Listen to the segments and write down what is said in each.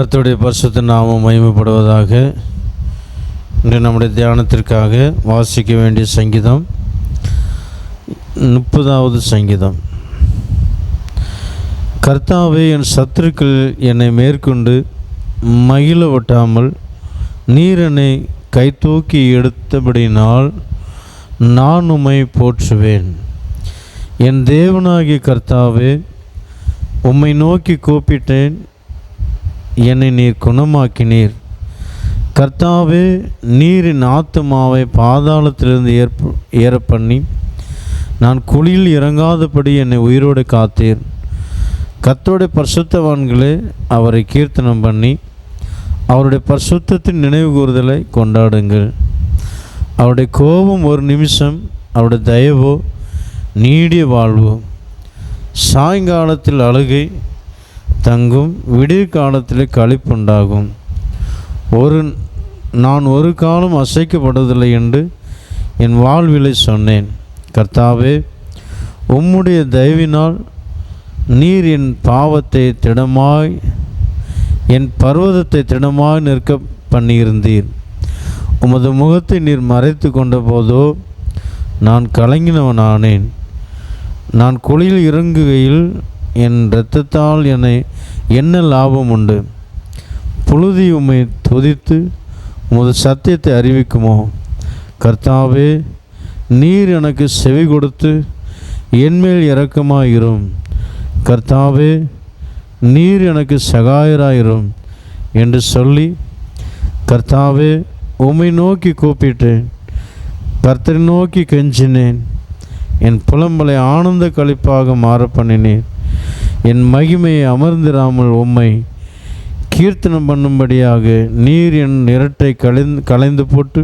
கர்த்தருடைய பரிசுத்த நாமம் மகிமைப்படுவதாக இன்று நம்முடைய தியானத்திற்காக வாசிக்க வேண்டிய சங்கீதம் முப்பதாவது சங்கீதம். கர்த்தாவே என் சத்துருக்கள் என்னை மேற்கொண்டு மகிழ ஒட்டாமல் நீர் என்னை கைதூக்கி எடுத்தபடினால் நான் உம்மை போற்றுவேன். என் தேவனாகிய கர்த்தாவே உம்மை நோக்கி கூப்பிட்டேன் என்னை நீர் குணமாக்கினீர். கர்த்தாவே நீரின் ஆத்துமாவை பாதாளத்திலிருந்து ஏற்ப ஏற பண்ணி நான் குழியில் இறங்காதபடி என்னை உயிரோடு காத்தீர். கத்தோடைய பரிசுத்தவான்களே அவரை கீர்த்தனம் பண்ணி அவருடைய பரிசுத்தத்தின் நினைவு கூறுதலை கொண்டாடுங்கள். அவருடைய கோபம் ஒரு நிமிஷம் அவருடைய தயவோ நீடிய வாழ்வு. சாயங்காலத்தில் அழுகை தங்கும் விடிய காலத்தில் களிப்புண்டாகும். ஒரு நான் ஒரு காலம் அசைக்கப்படுவதில்லை என்று என் வாழ்விலை சொன்னேன். கர்த்தாவே உம்முடைய தயவினால் நீர் என் பாவத்தை திடமாய் என் பர்வதத்தை திடமாய் நிற்க பண்ணியிருந்தீர். உமது முகத்தை நீர் மறைத்து கொண்ட போதோ நான் கலங்கினவனானேன். நான் குழியில் இறங்குகையில் என் இரத்தத்தால் என்னை என்ன லாபம் உண்டு? புழுதி உம்மை துதித்து உமது சத்தியத்தை அறிவிக்குமோ? கர்த்தாவே நீர் எனக்கு செவி கொடுத்து என்மேல் இரக்கமாயிரும். கர்த்தாவே நீர் எனக்கு சகாயராயிரும் என்று சொல்லி கர்த்தாவே உம்மை நோக்கி கூப்பிட்டேன். கர்த்தரை நோக்கி கெஞ்சினேன். என் புலம்பலை ஆனந்த கழிப்பாக மாற பண்ணினேன் என் மகிமையை அமர்ந்திராமல் உம்மை கீர்த்தனம் பண்ணும்படியாக நீர் என் இரட்டை கலைந்து கலைந்து போட்டு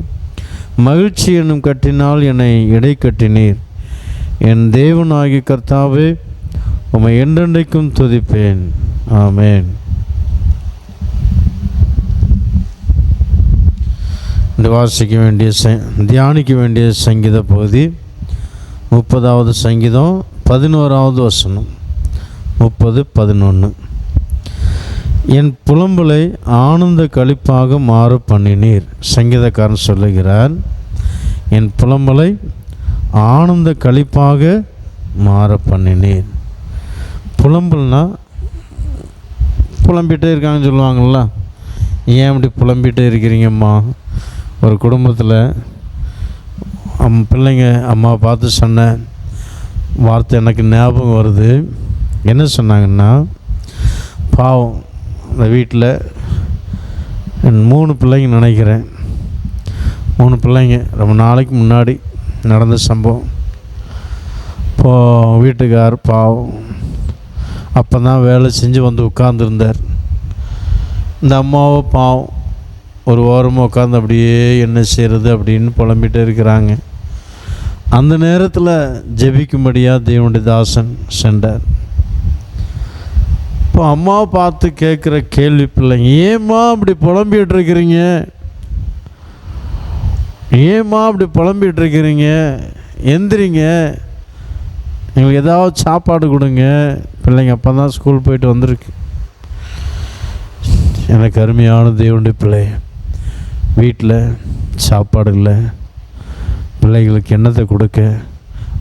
மகிழ்ச்சி என்னும் கட்டினால் என்னை இடை கட்டினீர். என் தேவனாகி கர்த்தாவே உம்மை என்றென்றைக்கும் துதிப்பேன். ஆமேன். இந்த வாசிக்க வேண்டிய ச தியானிக்க வேண்டிய சங்கீத பகுதி முப்பதாவது சங்கீதம் பதினோராவது வசனம். முப்பது பதினொன்று என் புலம்பலை ஆனந்த கழிப்பாக மாற பண்ணினீர் சங்கீதக்காரன் சொல்லுகிறார். என் புலம்பலை ஆனந்த கழிப்பாக மாற பண்ணினீர். புலம்பல்னா புலம்பிட்டே இருக்காங்கன்னு சொல்லுவாங்கள்ல. ஏன் இப்படி புலம்பிட்டே இருக்கிறீங்கம்மா? ஒரு குடும்பத்தில் அம் பிள்ளைங்க அம்மா பார்த்து சொன்ன வார்த்தை எனக்கு ஞாபகம் வருது. என்ன சொன்னாங்கன்னா பாவம் அந்த வீட்டில் என் மூணு பிள்ளைங்க நினைக்கிறேன். மூணு பிள்ளைங்க ரொம்ப நாளைக்கு முன்னாடி நடந்த சம்பவம். இப்போது வீட்டுக்கார் பாவம். அப்போ தான் வேலை செஞ்சு வந்து உட்காந்துருந்தார் இந்த அம்மாவை பாவம். ஒரு ஓரமாக உட்காந்து அப்படியே என்ன செய்கிறது அப்படின்னு புலம்பிட்டே இருக்கிறாங்க. அந்த நேரத்தில் ஜெபிக்கும்படியாக தேவனுடைய தாசன் சென்றார். இப்போ அம்மாவை பார்த்து கேட்குற கேள்வி பிள்ளைங்க ஏம்மா அப்படி புலம்பிகிட்டு இருக்கிறீங்க ஏம்மா அப்படி புலம்பிகிட்டு இருக்கிறீங்க எந்திரிங்க. எங்களுக்கு ஏதாவது சாப்பாடு கொடுங்க. பிள்ளைங்க அப்போ தான் ஸ்கூல் போயிட்டு வந்திருக்கு. எனக்கு அருமையான தேவனுடைய பிள்ளை. வீட்டில் சாப்பாடு இல்லை. பிள்ளைகளுக்கு என்னத்தை கொடுக்க?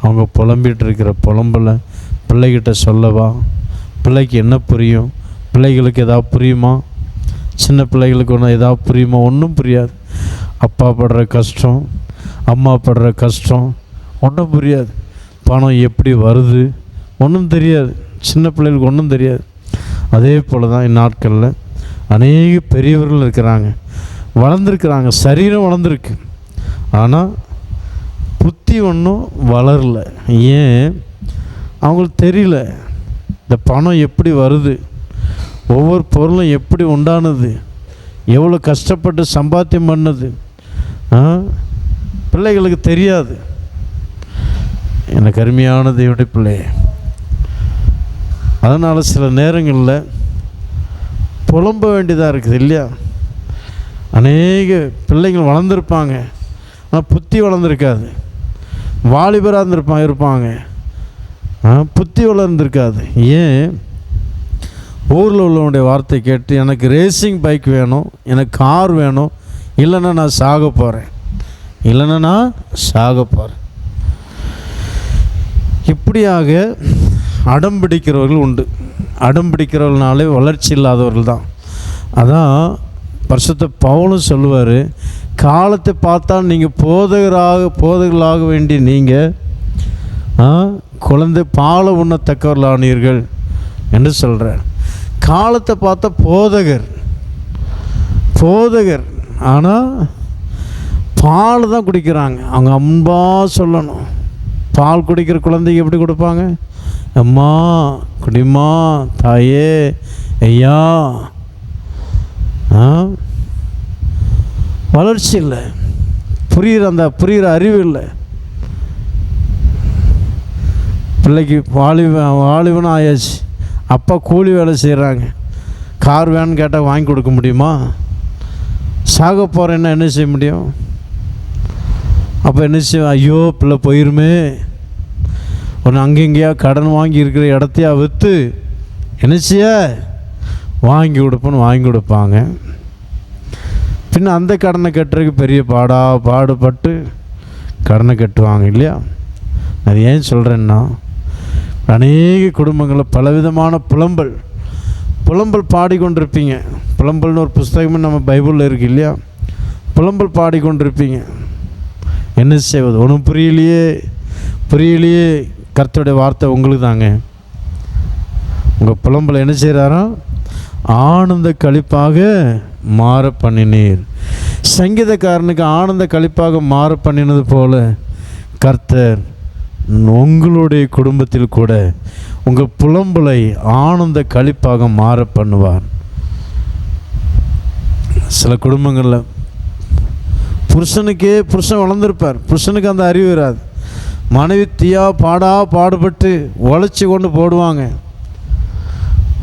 அவங்க புலம்பிகிட்டு இருக்கிற புலம்பலை பிள்ளைகிட்ட சொல்லவா? பிள்ளைக்கு என்ன புரியும்? பிள்ளைகளுக்கு எதாவது புரியுமா? சின்ன பிள்ளைகளுக்கு ஒன்று எதாவது புரியுமா? ஒன்றும் புரியாது. அப்பா படுற கஷ்டம் அம்மா படுற கஷ்டம் ஒன்றும் புரியாது. பணம் எப்படி வருது? ஒன்றும் தெரியாது. சின்ன பிள்ளைகளுக்கு ஒன்றும் தெரியாது. அதே போல் தான் இந்நாட்களில் அநேக பெரியவர்கள் இருக்கிறாங்க. வளர்ந்துருக்குறாங்க. சரீரம் வளர்ந்துருக்கு. ஆனால் புத்தி ஒன்றும் வளரல. ஏன்? அவங்களுக்கு தெரியல. இந்த பணம் எப்படி வருது? ஒவ்வொரு பொருளும் எப்படி உண்டானது? எவ்வளோ கஷ்டப்பட்டு சம்பாத்தியம் பண்ணது? பிள்ளைகளுக்கு தெரியாது. எனக்கு அருமையான தேவனுடைய பிள்ளை அதனால் சில நேரங்களில் புலம்ப வேண்டியதாக இருக்குது இல்லையா? அநேக பிள்ளைங்கள் வளர்ந்துருப்பாங்க. ஆனால் புத்தி வளர்ந்துருக்காது. வாலிபராக இருந்திருப்பாங்க இருப்பாங்க. புத்தி வளர்ந்துருக்காது. ஏன்? ஊரில் உள்ளவனுடைய வார்த்தை கேட்டு எனக்கு ரேசிங் பைக் வேணும் எனக்கு கார் வேணும் இல்லைன்னா நான் சாக போகிறேன் இல்லைன்னா நான் சாக போகிறேன் இப்படியாக அடம் பிடிக்கிறவர்கள் உண்டு. அடம் பிடிக்கிறவர்கள்னாலே வளர்ச்சி இல்லாதவர்கள் தான். அதான் பரிசுத்த பவுலும் சொல்லுவார் காலத்தை பார்த்தா நீங்கள் போதகராக போதகர்களாக வேண்டிய நீங்கள் ஆ, குழந்தை பாலை உண்ணத்தக்கவர்களானீர்கள் என்று சொல்கிறார் காலத்தை பார்த்தா போதகர் போதகர். ஆனால் பால் தான் குடிக்கிறாங்க. அவங்க அன்பாக சொல்லணும். பால் குடிக்கிற குழந்தைக்கு எப்படி கொடுப்பாங்க? அம்மா குடிமா தாயே ஐயா. ஆ? வளர்ச்சி இல்லை. புரிகிற அந்த புரிகிற அறிவு இல்லை. பிள்ளைக்கு வாலிப வாலிபனும் ஆயாச்சு அப்பா கூலி வேலை செய்கிறாங்க கார் வேணும்னு கேட்டால் வாங்கி கொடுக்க முடியுமா? சாக போகிறேன்னா என்ன செய்ய முடியும்? அப்போ என்ன செய்ய ஐயோ பிள்ளை போயிருமே. ஒன்று அங்கெங்கேயா கடன் வாங்கி இருக்கிற இடத்தையா விற்று என்ன செய்ய? வாங்கி கொடுப்போன்னு வாங்கி கொடுப்பாங்க. பின்ன அந்த கடனை கட்டுறதுக்கு பெரிய பாடா பாடுபட்டு கடனை கட்டுவாங்க இல்லையா? அது ஏன் சொல்கிறேன்னா அநேக குடும்பங்களில் பலவிதமான புலம்பல். புலம்பல் பாடிக்கொண்டிருப்பீங்க. புலம்பல்னு ஒரு புஸ்தகமும் நம்ம பைபிளில் இருக்கு இல்லையா? புலம்பல் பாடிக்கொண்டிருப்பீங்க. என்ன செய்வது? ஒன்றும் புரியலையே. புரியலையே. கர்த்தருடைய வார்த்தை உங்களுக்கு தாங்க. உங்கள் புலம்பல் என்ன செய்கிறாரோ ஆனந்த கழிப்பாக மாற பண்ணினீர். சங்கீதக்காரனுக்கு ஆனந்த கழிப்பாக மாற பண்ணினது போல கர்த்தர் உங்களுடைய குடும்பத்தில் கூட உங்கள் புலம்பலை ஆனந்த கழிப்பாக மாற பண்ணுவார். சில குடும்பங்களில் புருஷனுக்கே புருஷன் வளர்ந்துருப்பார். புருஷனுக்கு அந்த அறிவு வராது. மனைவி தீயா பாடா பாடுபட்டு உழைச்சி கொண்டு போடுவாங்க.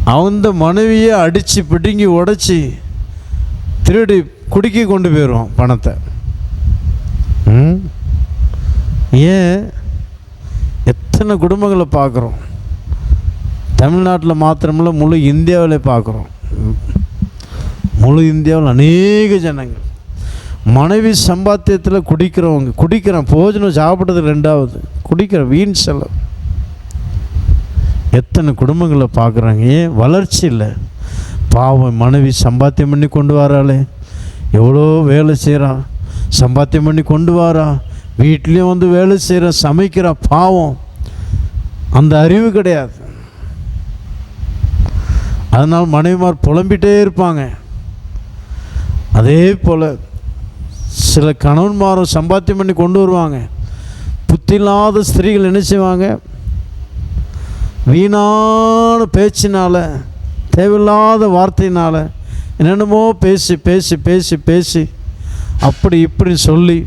அந்த மனைவியை அடித்து பிடுங்கி உடைச்சி திருடி குடிக்க கொண்டு போயிடுவான் பணத்தை. ம்? ஏன்? எத்தனை குடும்பங்களை பார்க்குறோம்? தமிழ்நாட்டில் மாத்திரமில்ல முழு இந்தியாவில் பார்க்குறோம். முழு இந்தியாவில் அநேக ஜனங்கள். மனைவி சம்பாத்தியத்தில் குடிக்கிறவங்க குடிக்கிறோம் போஜனம் சாப்பிட்றது ரெண்டாவது குடிக்கிற வீண் செலவு. எத்தனை குடும்பங்களை பார்க்குறாங்க? ஏன் வளர்ச்சி இல்லை. பாவம் மனைவி சம்பாத்தியம் பண்ணி கொண்டு வராளே. எவ்வளோ வேலை செய்கிறான்? சம்பாத்தியம் பண்ணி கொண்டு வாரா. வீட்லேயும் வந்து வேலை செய்கிற சமைக்கிறா பாவம். அந்த அறிவு கிடையாது. அதனால் மனைவிமார் புலம்பிட்டே இருப்பாங்க. அதே போல் சில கணவன்மாரும் சம்பாத்தியம் பண்ணி கொண்டு வருவாங்க. புத்தி இல்லாத ஸ்திரீகள் என்ன செய்வாங்க? வீணான பேச்சினால் தேவையில்லாத வார்த்தையினால் என்னென்னமோ பேசி பேசி பேசி பேசி அப்படி இப்படி சொல்லி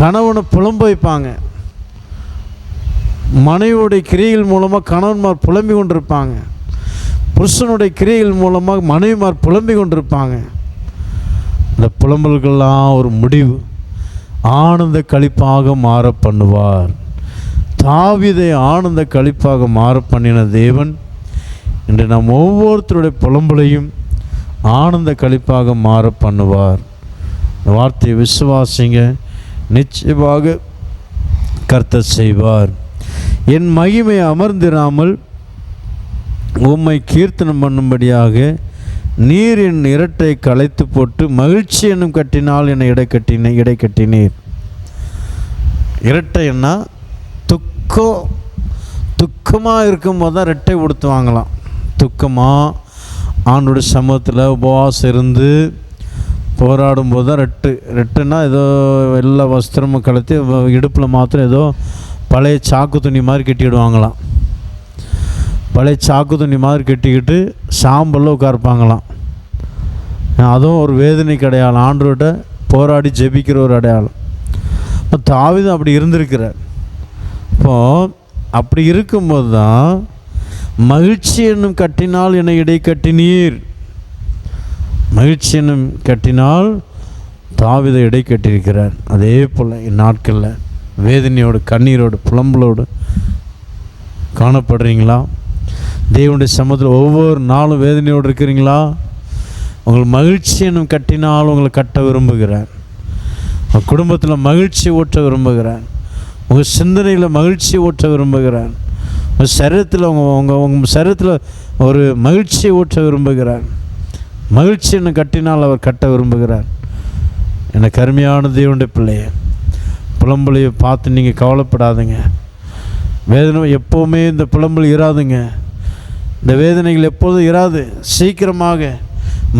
கணவனை புலம்ப வைப்பாங்க. மனைவியுடைய கிரியைகள் மூலமாக கணவன்மார் புலம்பி கொண்டிருப்பாங்க. புருஷனுடைய கிரியைகள் மூலமாக மனைவிமார் புலம்பி கொண்டிருப்பாங்க. இந்த புலம்பல்கள்லாம் ஒரு முடிவு. ஆனந்த கழிப்பாக மாற பண்ணுவார். தாவிதை ஆனந்த கழிப்பாக மாற பண்ணின தேவன் இன்று நம் ஒவ்வொருத்தருடைய புலம்பலையும் ஆனந்த கழிப்பாக மாற பண்ணுவார். இந்த வார்த்தையை விசுவாசிங்க. நிச்சயமாக கர்த்தர் செய்வார். என் மகிமை அமர்ந்திராமல் உம்மை கீர்த்தனம் பண்ணும்படியாக நீர் என் இரட்டை களைத்து போட்டு மகிழ்ச்சி என்னும் கட்டினால் என்னை இடை கட்டின இடை கட்டினீர். இரட்டைன்னா துக்கம் துக்கமாக இருக்கும்போது தான் ரெட்டை உடுத்துவாங்களாம் துக்கமாக ஆண்டோட சமூகத்தில் உபவாசம் இருந்து போராடும்போது தான் ரெட்டு ரெட்டுன்னா ஏதோ எல்லா வஸ்திரமும் கலத்தி இடுப்பில் மாத்திரம் ஏதோ பழைய சாக்கு துணி மாதிரி கட்டிடுவாங்களாம். பழைய சாக்கு துணி மாதிரி கட்டிக்கிட்டு சாம்பலில் உட்கார்ப்பாங்களாம். அதுவும் ஒரு வேதனை கிடையாளம். ஆண்டவர்கிட்ட போராடி ஜெபிக்கிற ஒரு அடையாளம். இப்போ தாவிதம் அப்படி இருந்திருக்கிறார். இப்போது அப்படி இருக்கும்போது தான் மகிழ்ச்சி என்னும் கட்டினால் என்னை இடை கட்டினீர். மகிழ்ச்சி என்னும் கட்டினால் தாவித இடை கட்டியிருக்கிறார். அதே போல் இந்நாட்களில் வேதனையோடு கண்ணீரோடு புலம்பலோடு காணப்படுறீங்களா? தேவனுடைய சமூகத்தில் ஒவ்வொரு நாளும் வேதனையோடு இருக்கிறீங்களா? உங்கள் மகிழ்ச்சி என்னும் கட்டினால் உங்களை கட்ட விரும்புகிறேன். உங்கள் குடும்பத்தில் மகிழ்ச்சி ஊற்ற விரும்புகிறேன். உங்கள் சிந்தனையில் மகிழ்ச்சி ஊற்ற விரும்புகிறேன். உங்கள் சரீரத்தில் உங்கள் உங்கள் உங்கள் சரீரத்தில் ஒரு மகிழ்ச்சியை ஊற்ற விரும்புகிறார் மகிழ்ச்சி என்னும் கட்டினால் அவர் கட்ட விரும்புகிறார். எனக்கு அருமையான தேவனுடைய பிள்ளையை. புலம்பலையை பார்த்து நீங்கள் கவலைப்படாதுங்க. வேதனை எப்போவுமே இந்த புலம்பல் இராதுங்க. இந்த வேதனைகள் எப்போதும் இராது. சீக்கிரமாக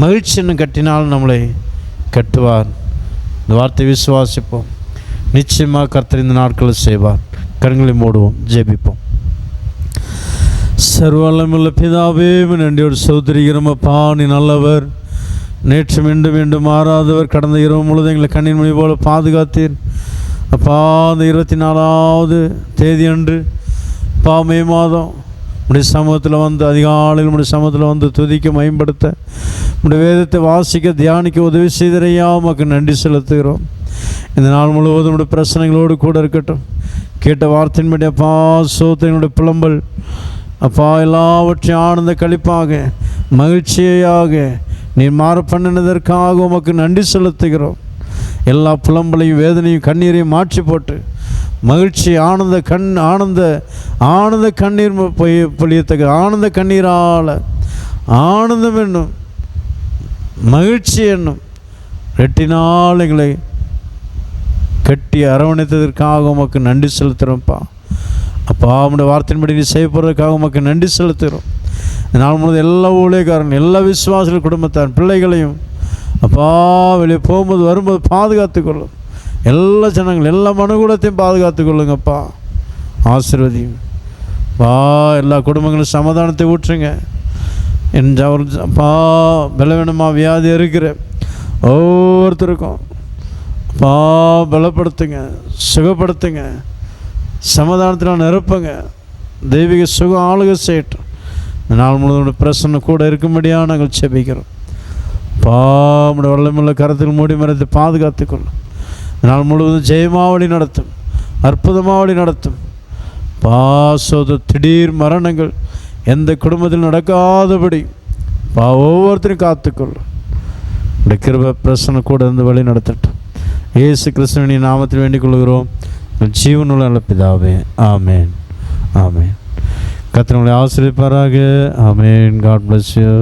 மகிழ்ச்சின்னு கட்டினால் நம்மளை கட்டுவார். இந்த வார்த்தை விசுவாசிப்போம். நிச்சயமாக கர்த்தர் இந்த நாட்களை செய்வார். கண்களை மூடுவோம். ஜெபிப்போம். சர்வல்லமுள்ள பிதாவே உம்மை நன்றியோடு சௌதரிகிறோமப்பா நீ நல்லவர். நேற்று மீண்டும் மீண்டும் மாறாதவர். கடந்த இரவு முழுதும் எங்களை கண்ணின் மொழி போல பாதுகாத்தீர். அப்பா அந்த இருபத்தி நாலாவது தேதி அன்று அப்பா மே மாதம் உடைய சமூகத்தில் வந்து அதிகாலையில் உடைய சமூகத்தில் வந்து துதிக்க மேம்படுத்த உடைய வேதத்தை வாசிக்க தியானிக்க உதவி செய்தரையா? உமக்கு நன்றி செலுத்துகிறோம். இந்த நாள் முழுவதும் உடைய பிரச்சனைகளோடு கூட இருக்கட்டும். கேட்ட வார்த்தையின்படி அப்பா சோத்தினுடைய புலம்பல் அப்பா எல்லாவற்றையும் ஆனந்த கழிப்பாக மகிழ்ச்சியாக நீ மாற பண்ணினதற்காக உமக்கு நன்றி செலுத்துகிறோம். எல்லா புலம்பலையும் வேதனையும் கண்ணீரையும் மாற்றி போட்டு மகிழ்ச்சி ஆனந்த கண் ஆனந்த ஆனந்த கண்ணீர் பொய் பொழியத்தக்க ஆனந்த கண்ணீரால் ஆனந்தம் என்னும் மகிழ்ச்சி என்னும் ரெட்டினால் எங்களை கட்டி அரவணைத்ததற்காக உமக்கு நன்றி செலுத்துகிறோம்ப்பா. அப்பா உம்முடைய வார்த்தையின்படி நீ செய்யப்படுறதுக்காக உமக்கு நன்றி செலுத்துகிறோம். நாள் முழுவதும் எல்லா ஊழியக்காரன் எல்லா விசுவாசிகள் குடும்பத்தார் பிள்ளைகளையும் அப்பா வெளியே போகும்போது வரும்போது பாதுகாத்து கொள்ளும் எல்லா ஜனங்கள் எல்லா மனுகூடத்தையும் பாதுகாத்து கொள்ளுங்கப்பா ஆசீர்வதியும். பா எல்லா குடும்பங்களும் சமாதானத்தை ஊற்றுங்க. என் அவர் அப்பா பலவீனமாக வியாதி இருக்கிற ஒவ்வொருத்தருக்கும் அப்பா பலப்படுத்துங்க சுகப்படுத்துங்க சமாதானத்தில் நிரப்புங்க. தெய்வீக சுகம் ஆளுக செய்யட்டும். நாள் முழுவதும் பிரசன்ன கூட இருக்கும்படியாக நாங்கள் செபிக்கிறோம். பாமுடைய வல்லமுள்ள கரத்தில் மூடி மறைத்து பாதுகாத்துக்கொள்ளும். கொள்ளும் நாள் முழுவதும் ஜெயமாவளி நடத்தும் அற்புதமாவளி நடத்தும். பாசோத திடீர் மரணங்கள் எந்த குடும்பத்தில் நடக்காதபடி பா ஒவ்வொருத்தரையும் காத்துக்கொள்ளும். உடைய கிருப பிரசன்ன கூட இருந்து வழி நடத்தட்டும். ஏசு கிறிஸ்துவனின் நாமத்தில் வேண்டிக் கொள்கிறோம் ஜீவனுள்ள நல்ல ஆமேன் ஆமேன். கத்திரங்களை ஆசிரியப்பாராக ஆமேன். God bless you